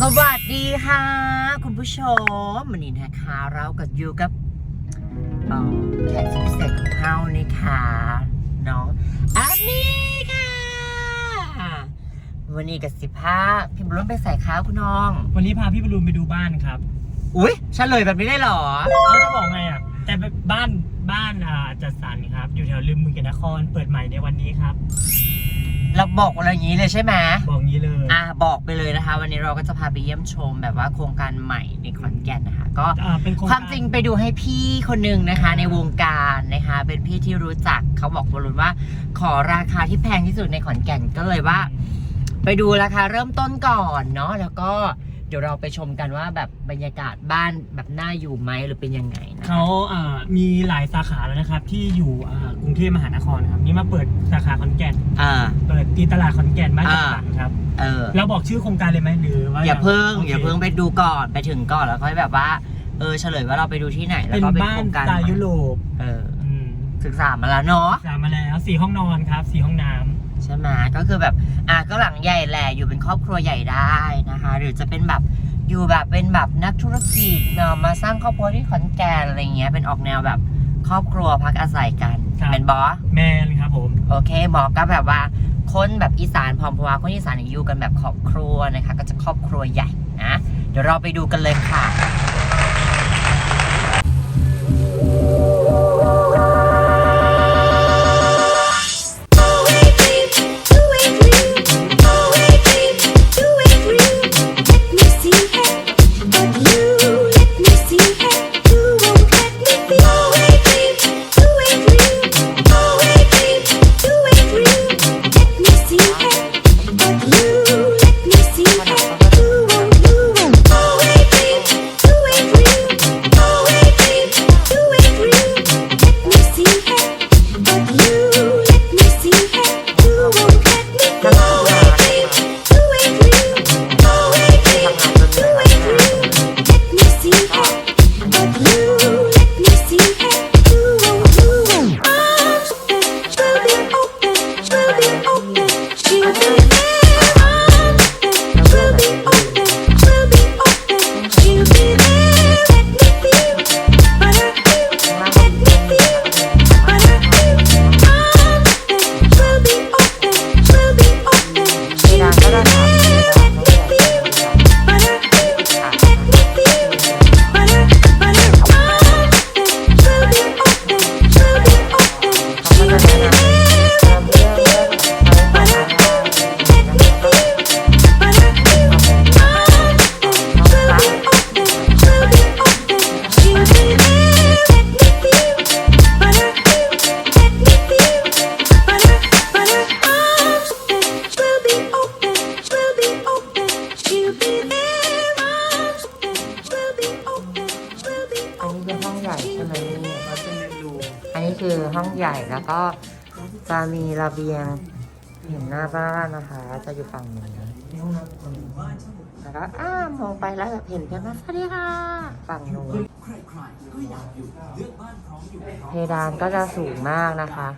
สวัสดีค่ะ คุณผู้ชมวันนี้นะคะเรากับอยู่กับเอ่อแขกสุดพิเศษของเรานี่ค่ะน้องอันนี้ค่ะวันนี้กับสิบห้าพี่บุญร่วมไปใส่ข้าวคุณน้อง วันนี้พาพี่บอลลูนไปดูบ้านครับ อุ้ยเฉลยแบบนี้ได้เหรอ เอาจะบอกไงอะ แต่บ้าน บ้านอ่าจัดสรรครับ อยู่แถวริมบึงแก่นนคร เปิดใหม่ในวันนี้ครับ เราบอกอะไรอย่างนี้เลยใช่ไหมบอกงี้เลยอะบอกไปเลยนะคะ วันนี้เราก็จะพาไปเยี่ยมชมแบบว่าโครงการใหม่ในขอนแก่นนะคะ ก็อ่าเป็นโครงความกาจริงไปดูให้พี่คนหนึ่งนะคะ ในวงการนะคะ เป็นพี่ที่รู้จักเขาบอกบอลลูนว่า ขอราคาที่แพงที่สุดในขอนแก่นก็เลยว่า ไปดูราคาเริ่มต้นก่อนเนาะแล้วก็ เดี๋ยวเราไปชมกันว่าแบบบรรยากาศบ้านแบบน่าอยู่ไหมหรือเป็นยังไงนะเขาอ่ามีหลายสาขาแล้วนะครับ ที่อยู่อ่ากรุงเทพมหานครครับนี่มาเปิดสาขาขอนแก่นอ่า เปิดตีตลาดขอนแก่นบ้านจัดสรรครับเออ เราบอกชื่อโครงการเลยไหมหรือว่าอย่าเพิ่ง โคอย่าเพิ่งไปดูก่อนไปถึงก่อนแล้วค่อยแบบว่าเออเฉลยว่าเราไปดูที่ไหนแล้วเป็นก็เป็นบ้าโคนรงการสไตล์ยุโรปเอออืมศึกษามาแล้วเนาะ สามมาแล้วสี่ห้องนอนครับสี่ห้องน้ำ ใช่ไหมก็คือแบบ อะก็หลังใหญ่ ครอบครัวใหญ่ได้นะคะ หรือจะเป็นแบบอยู่แบบเป็นแบบนักธุรกิจเนาะมาสร้างครอบครัวที่ขอนแก่นอะไรเงี้ยเป็นออกแนวแบบครอบครัวพักอาศัยกันครับ เป็นบอสแมนครับผม โอเคหมอก็แบบว่าคนแบบอีสานพร้อมเพราะว่าคนอีสานเนี่ยอยู่กันแบบครอบครัวนะคะ ก็จะครอบครัวใหญ่นะเดี๋ยวเราไปดูกันเลยค่ะ อั คือห้องใหญ่แล้วก็จะมีระเบียงเห็นหน้าบ้านนะคะ จะอยู่ฝั่งนี้แล้วก็อ้ามองไปแล้วแบบเห็นกันนะสวัสดีค่ะ ฝั่งนู้นเพดานก็จะสูงมากนะคะ